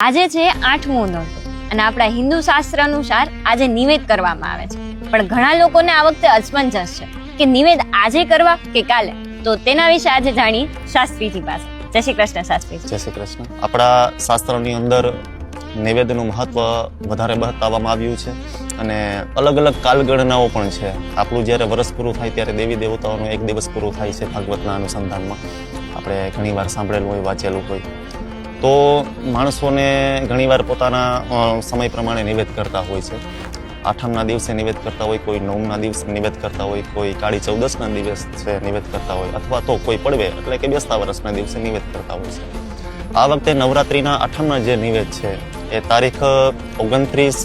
આજે છે આઠમું નોરતું અને આપણા હિન્દુ શાસ્ત્ર અનુસાર આજે નિવેદ કરવામાં આવે છે. પણ ઘણા લોકોને આ વખતે અસમંજસ છે કે નિવેદ આજે કરવા કે કાલે? તો તેના વિશે આજે જાણી શાસ્ત્રીજી પાસે. જય શ્રી કૃષ્ણ શાસ્ત્રી જય શ્રી કૃષ્ણ. આપણા શાસ્ત્રોની અંદર નૈવેદ્યનું મહત્વ વધારે બતાવવામાં આવ્યું છે અને અલગ અલગ કાલગણનાઓ પણ છે. આપણું જ્યારે વર્ષ પૂરું થાય ત્યારે દેવી દેવતાઓનો એક દિવસ પૂરો થાય છે ભાગવતના અનુસંધાનમાં. આપણે ઘણીવાર સાંભળેલું હોય, વાંચેલું હોય. તો માણસોને ઘણીવાર પોતાના સમય પ્રમાણે નિવેદ કરતા હોય છે. આઠમના દિવસે નિવેદ કરતા હોય, કોઈ નવમના દિવસે નિવેદ કરતા હોય, કોઈ કાળી ચૌદસના દિવસે નિવેદ કરતા હોય, અથવા તો કોઈ પડવે, એટલે કે બેસતા વર્ષના દિવસે નિવેદ કરતા હોય છે. આ વખતે નવરાત્રિના આઠમના જે નિવેદ છે, એ તારીખ ઓગણત્રીસ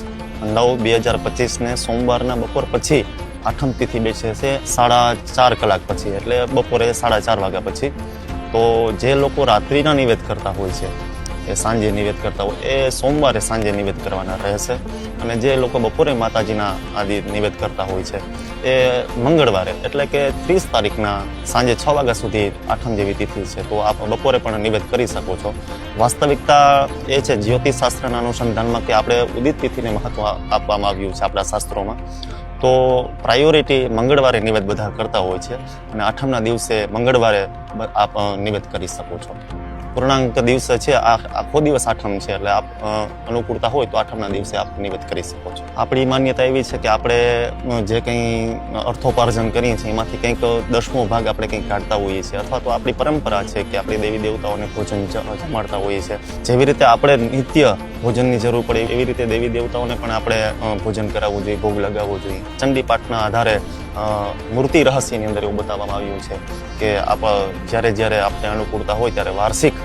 નવ બે હજાર પચીસને સોમવારના બપોર પછી આઠમ તિથિ બેસે છે, સાડા ચાર કલાક પછી, એટલે બપોરે સાડા ચાર વાગ્યા પછી. તો જે લોકો રાત્રિના નિવેદ કરતા હોય છે, એ સાંજે નિવેદ કરતા હોય, એ સોમવારે સાંજે નિવેદ કરવાના રહેશે. અને જે લોકો બપોરે માતાજીના આદિ નિવેદ કરતા હોય છે, એ મંગળવારે, એટલે કે ત્રીસ તારીખના સાંજે છ વાગ્યા સુધી આઠમ જેવી તિથિ છે, તો આપ બપોરે પણ નિવેદ કરી શકો છો. વાસ્તવિકતા એ છે જ્યોતિષશાસ્ત્રના અનુસંધાનમાં કે આપણે ઉદિત તિથિને મહત્વ આપવામાં આવ્યું છે આપણા શાસ્ત્રોમાં. તો પ્રાયોરિટી મંગળવારે નિવેદ બધા કરતા હોય છે અને આઠમના દિવસે મંગળવારે આપ નિવેદ કરી શકો છો. પૂર્ણાંક દિવસે છે, આ આખો દિવસ આઠમ છે, એટલે આપ અનુકૂળતા હોય તો આઠમના દિવસે આપ નિવેદ કરી શકો છો. આપણી માન્યતા એવી છે કે આપણે જે કંઈ અર્થોપાર્જન કરીએ છીએ, એમાંથી કંઈક દસમો ભાગ આપણે કંઈક કાઢતા હોઈએ છીએ, અથવા તો આપણી પરંપરા છે કે આપણે દેવી દેવતાઓને ભોજન જમાડતા હોઈએ છીએ. જેવી રીતે આપણે નિત્ય ભોજનની જરૂર પડે, એવી રીતે દેવી દેવતાઓને પણ આપણે ભોજન કરાવવું જોઈએ, ભોગ લગાવવો જોઈએ. ચંડી પાઠના આધારે મૂર્તિ રહસ્યની અંદર એવું બતાવવામાં આવ્યું છે કે આપ જ્યારે જ્યારે આપણે અનુકૂળતા હોય ત્યારે વાર્ષિક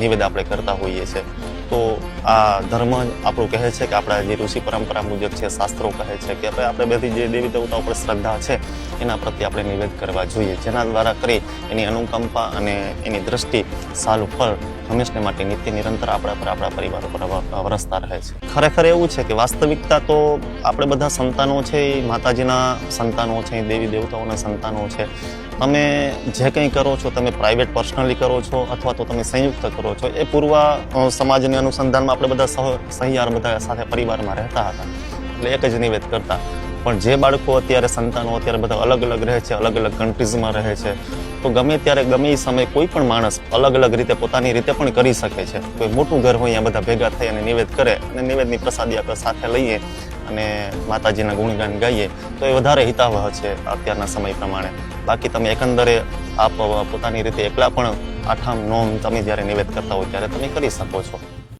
નિવેદ આપણે કરતા હોઈએ છીએ તો આ ધર્મ આપણું કહે છે કે આપણા જે ઋષિ પરંપરા મુજબ છે, શાસ્ત્રો કહે છે કે ભાઈ આપણે બધી જે દેવી દેવતાઓ પર શ્રદ્ધા છે, એના પ્રત્યે આપણે નિવેદ કરવા જોઈએ. જેના દ્વારા કરી એની અનુકંપા અને એની દ્રષ્ટિ સારું ફળ હંમેશને માટે નિત્ય નિરંતર આપણા પર આપણા પરિવાર પર વરસતા રહે છે. ખરેખર એવું છે કે વાસ્તવિકતા તો આપણે બધા સંતાનો છે, એ માતાજીના સંતાનો છે, એ દેવી દેવતાઓના સંતાનો છે. તમે જે કંઈ કરો છો, તમે પ્રાઇવેટ પર્સનલી કરો છો, અથવા તો તમે સંયુક્ત કરો છો, એ પૂર્વ સમાજને અનુસંધાનમાં આપણે બધા સહ, સહિયાર બધા સાથે પરિવારમાં રહેતા હતા. એટલે એક જ નિવેદ કરતા. પણ જે બાળકો અત્યારે સંતાનો અત્યારે બધા અલગ અલગ રહે છે અલગ અલગ કન્ટ્રીઝમાં રહે છે, તો ગમે ત્યારે, ગમે એ સમયે કોઈ પણ માણસ અલગ અલગ રીતે પોતાની રીતે પણ કરી શકે છે. કોઈ મોટું ઘર હોય, અહીંયા બધા ભેગા થઈ અને નિવેદ કરે અને નિવેદની પ્રસાદી આપણે સાથે લઈએ. અને માતાજીના ગુણગાન ગાઈએ, તો એ વધારે હિતાવહ છે અત્યારના સમય પ્રમાણે. બાકી તમે એકંદરે આપ પોતાની રીતે એકલા પણ આઠમ, નોમ તમે જ્યારે નિવેદ કરતા હોય ત્યારે તમે કરી શકો છો.